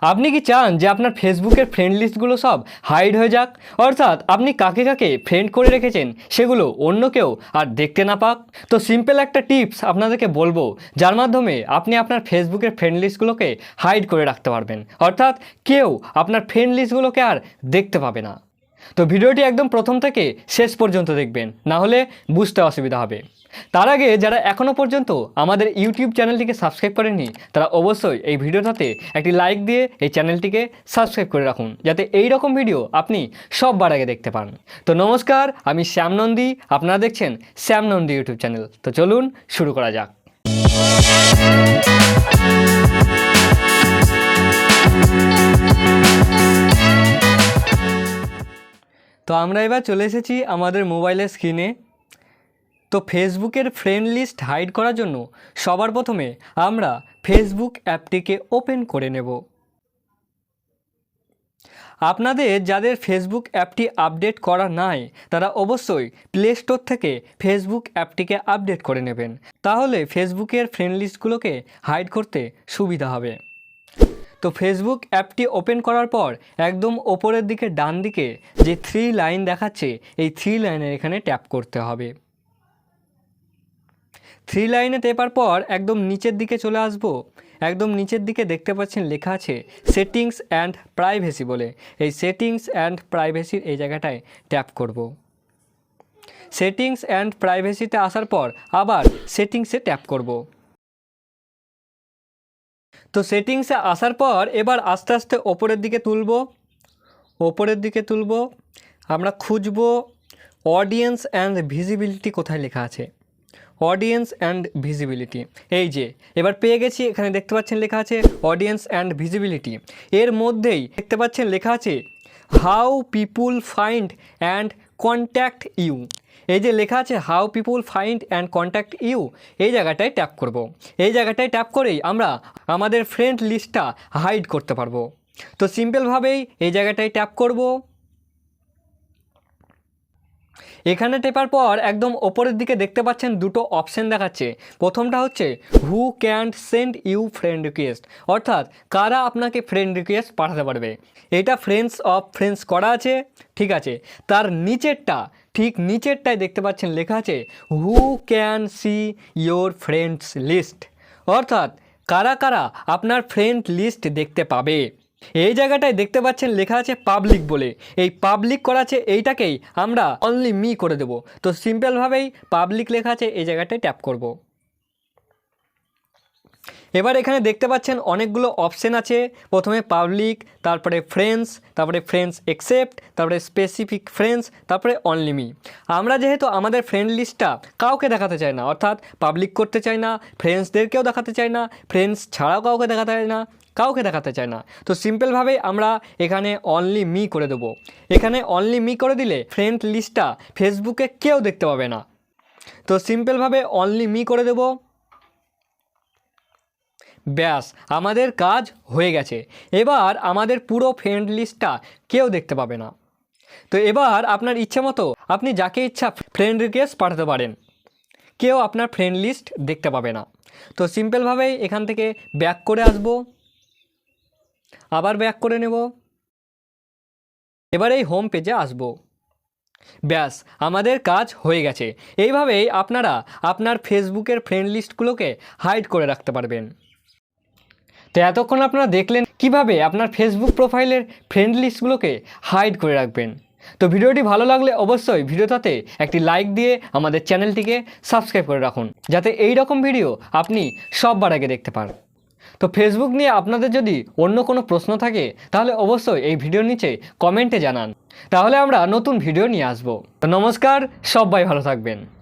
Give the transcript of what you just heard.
আপনি কি চান যে আপনার ফেসবুকের ফ্রেন্ড লিস্টগুলো সব হাইড হয়ে যাক? অর্থাৎ আপনি কাকে কাকে ফ্রেন্ড করে রেখেছেন সেগুলো অন্য কেউ আর দেখতে না পাক? তো সিম্পল একটা টিপস আপনাদেরকে বলব, যার মাধ্যমে আপনি আপনার ফেসবুকের ফ্রেন্ড লিস্টগুলোকে হাইড করে রাখতে পারবেন। অর্থাৎ কেউ আপনার ফ্রেন্ড লিস্টগুলোকে আর দেখতে পাবে না। তো ভিডিওটি একদম প্রথম থেকে শেষ পর্যন্ত দেখবেন, না হলে বুঝতে অসুবিধা হবে। তার আগে যারা এখনও পর্যন্ত আমাদের ইউটিউব চ্যানেলটিকে সাবস্ক্রাইব করেননি, তারা অবশ্যই এই ভিডিওটাতে একটি লাইক দিয়ে এই চ্যানেলটিকে সাবস্ক্রাইব করে রাখুন, যাতে এই রকম ভিডিও আপনি সববার আগে দেখতে পান। তো নমস্কার, আমি শ্যাম নন্দী, আপনারা দেখছেন শ্যাম নন্দী ইউটিউব চ্যানেল। তো চলুন শুরু করা যাক। তো আমরা এবার চলে এসেছি আমাদের মোবাইলের স্ক্রিনে। তো ফেসবুকের ফ্রেন্ড লিস্ট হাইড করার জন্য সবার প্রথমে আমরা ফেসবুক অ্যাপটিকে ওপেন করে নেব। আপনাদের যাদের ফেসবুক অ্যাপটি আপডেট করা নাই, তারা অবশ্যই প্লে স্টোর থেকে ফেসবুক অ্যাপটিকে আপডেট করে নেবেন। তাহলে ফেসবুকের ফ্রেন্ড লিস্টগুলোকে হাইড করতে সুবিধা হবে। তো ফেসবুক অ্যাপটি ওপেন করার পর একদম ওপরের দিকে ডান দিকে যে থ্রি লাইন দেখাচ্ছে, এই থ্রি লাইনের এখানে ট্যাপ করতে হবে। থ্রি লাইনে টেপার পর একদম নিচের দিকে চলে আসব। একদম নিচের দিকে দেখতে পাচ্ছেন লেখা আছে সেটিংস অ্যান্ড প্রাইভেসি বলে। এই সেটিংস অ্যান্ড প্রাইভেসির এই জায়গাটায় ট্যাপ করব। সেটিংস অ্যান্ড প্রাইভেসিতে আসার পর আবার সেটিংসে ট্যাপ করব। তো সেটিংসে আসার পর এবার আস্তে আস্তে ওপরের দিকে তুলব, ওপরের দিকে তুলব। আমরা খুঁজব অডিয়েন্স অ্যান্ড ভিজিবিলিটি কোথায় লেখা আছে? অডিয়েন্স অ্যান্ড ভিজিবিলিটি এই যে, এবার পেয়ে গেছি, এখানে দেখতে পাচ্ছেন লেখা আছে অডিয়েন্স অ্যান্ড ভিজিবিলিটি এর মধ্যেই দেখতে পাচ্ছেন লেখা আছে how people find and contact you এই যে লেখা আছে how people find and contact you এই জায়গাটায় ট্যাপ করব। এই জায়গাটায় ট্যাপ করেই আমরা আমাদের ফ্রেন্ড লিস্টটা হাইড করতে পারব। তো সিম্পলভাবেই এই জায়গাটায় ট্যাপ করব। এখানে টেপার পর একদম ওপরের দিকে দেখতে পাচ্ছেন দুটো অপশন দেখাচ্ছে। প্রথমটা হচ্ছে who can send you friend request অর্থাৎ, কারা আপনাকে ফ্রেন্ড রিকোয়েস্ট পাঠাতে পারবে? এটা ফ্রেন্ডস অফ ফ্রেন্ডস করা আছে, ঠিক আছে। তার নিচেরটা, ঠিক নিচেরটায় দেখতে পাচ্ছেন লেখা আছে who can see your friends list অর্থাৎ, কারা কারা আপনার ফ্রেন্ড লিস্ট দেখতে পাবে? এই জায়গাটায় দেখতে পাচ্ছেন লেখা আছে পাবলিক বলে। এই পাবলিক করা আছে এইটাকেই আমরা অনলি মি করে দেব। তো সিম্পলভাবেই পাবলিক লেখা আছে, এই জায়গাটায় ট্যাপ করব। এবার এখানে দেখতে পাচ্ছেন অনেকগুলো অপশন আছে। প্রথমে পাবলিক তারপরে ফ্রেন্ডস তারপরে ফ্রেন্ডস একসেপ্ট তারপরে স্পেসিফিক ফ্রেন্ডস তারপরে অনলি মি আমরা যেহেতু আমাদের ফ্রেন্ড লিস্টটা কাউকে দেখাতে চাই না, অর্থাৎ পাবলিক করতে চাই না ফ্রেন্ডসদেরকেও দেখাতে চাই না ফ্রেন্ডস ছাড়াও কাউকে দেখাতে চাই না কাউকে দেখাতে চায় না। তো সিম্পলভাবেই আমরা এখানে অনলি মি করে দেবো। এখানে অনলি মি করে দিলে ফ্রেন্ড লিস্টটা ফেসবুকে কেউ দেখতে পাবে না। তো সিম্পলভাবে অনলি মি করে দেবো। ব্যাস, আমাদের কাজ হয়ে গেছে। এবার আমাদের পুরো ফ্রেন্ড লিস্টটা কেউ দেখতে পাবে না। তো এবার আপনার ইচ্ছে মতো আপনি যাকে ইচ্ছা ফ্রেন্ড রিকোয়েস্ট পাঠাতে পারেন। কেউ আপনার ফ্রেন্ড লিস্ট দেখতে পাবে না। তো সিম্পলভাবেই এখান থেকে ব্যাক করে আসব। আবার ব্যাক করে নেব। এবার এই হোম পেজে আসব। ব্যাস, আমাদের কাজ হয়ে গেছে। এইভাবেই আপনারা আপনার ফেসবুকের ফ্রেন্ড লিস্টগুলোকে হাইড করে রাখতে পারবেন। তো এতক্ষণ আপনারা দেখলেন কীভাবে আপনার ফেসবুক প্রোফাইলের ফ্রেন্ড লিস্টগুলোকে হাইড করে রাখবেন। তো ভিডিওটি ভালো লাগলে অবশ্যই ভিডিওটাতে একটি লাইক দিয়ে আমাদের চ্যানেলটিকে সাবস্ক্রাইব করে রাখুন, যাতে এই রকম ভিডিও আপনি সববার আগে দেখতে পান। তো ফেসবুক নিয়ে আপনাদের যদি অন্য কোনো প্রশ্ন থাকে, তাহলে অবশ্যই এই ভিডিওর নিচে কমেন্টে জানান। তাহলে আমরা নতুন ভিডিও নিয়ে আসব। তো নমস্কার, সবাই ভালো থাকবেন।